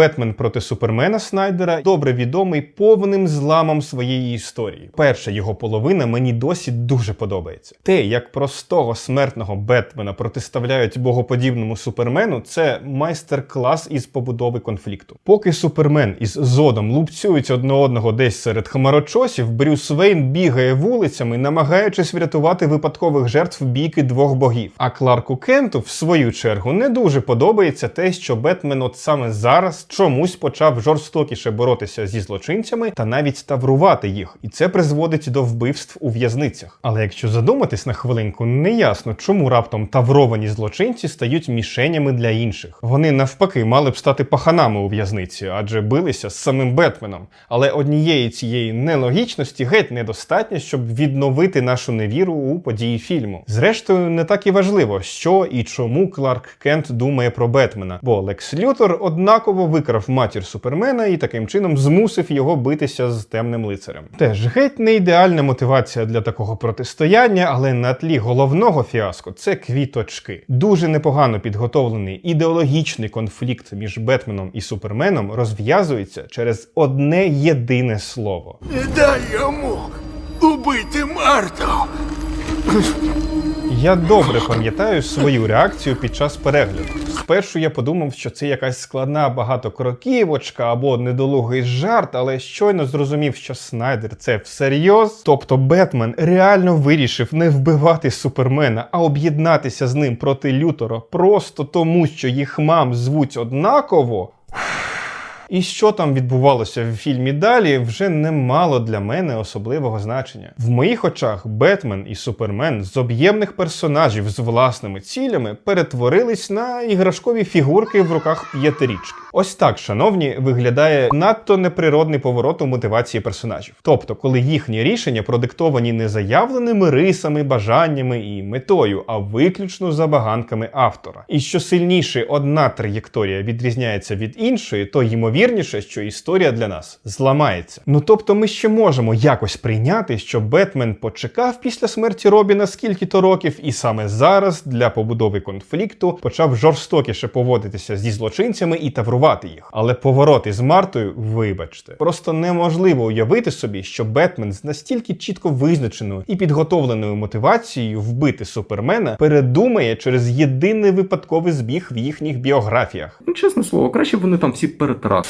Бетмен проти Супермена Снайдера добре відомий повним зламом своєї історії. Перша його половина мені досі дуже подобається. Те, як простого смертного Бетмена протиставляють богоподібному супермену, це майстер-клас із побудови конфлікту. Поки супермен із зодом лупцюють одне одного десь серед хмарочосів, Брюс Вейн бігає вулицями, намагаючись врятувати випадкових жертв бійки двох богів. А Кларку Кенту, в свою чергу, не дуже подобається те, що Бетмен от саме зараз чомусь почав жорстокіше боротися зі злочинцями та навіть таврувати їх, і це призводить до вбивств у в'язницях. Але якщо задуматись на хвилинку, не ясно, чому раптом тавровані злочинці стають мішенями для інших. Вони навпаки мали б стати паханами у в'язниці, адже билися з самим Бетменом. Але однієї цієї нелогічності геть недостатньо, щоб відновити нашу невіру у події фільму. Зрештою, не так і важливо, що і чому Кларк Кент думає про Бетмена, бо Лекс Лютер однаково викрав матір Супермена і таким чином змусив його битися з темним лицарем. Теж геть не ідеальна мотивація для такого протистояння, але на тлі головного фіаско це квіточки. Дуже непогано підготовлений ідеологічний конфлікт між Бетменом і Суперменом розв'язується через одне єдине слово. Не дай йому убити Марту. Я добре пам'ятаю свою реакцію під час перегляду. Спершу я подумав, що це якась складна багатокроківочка або недолугий жарт, але щойно зрозумів, що Снайдер це всерйоз. Тобто Бетмен реально вирішив не вбивати Супермена, а об'єднатися з ним проти Лютера просто тому, що їх мам звуть однаково. І що там відбувалося в фільмі далі, вже не мало для мене особливого значення. В моїх очах Бетмен і Супермен з об'ємних персонажів з власними цілями перетворились на іграшкові фігурки в руках п'ятирічки. Ось так, шановні, виглядає надто неприродний поворот у мотивації персонажів. Тобто, коли їхні рішення продиктовані не заявленими рисами, бажаннями і метою, а виключно забаганками автора. І що сильніше одна траєкторія відрізняється від іншої, то ймовірніше, що історія для нас зламається. Ну тобто, ми ще можемо якось прийняти, що Бетмен почекав після смерті Робіна скільки-то років, і саме зараз для побудови конфлікту почав жорстокіше поводитися зі злочинцями і таврувати їх. Але поворот із Мартою, вибачте, просто неможливо уявити собі, що Бетмен з настільки чітко визначеною і підготовленою мотивацією вбити Супермена передумає через єдиний випадковий збіг в їхніх біографіях. Ну, чесне слово, краще б вони там всі перетрат.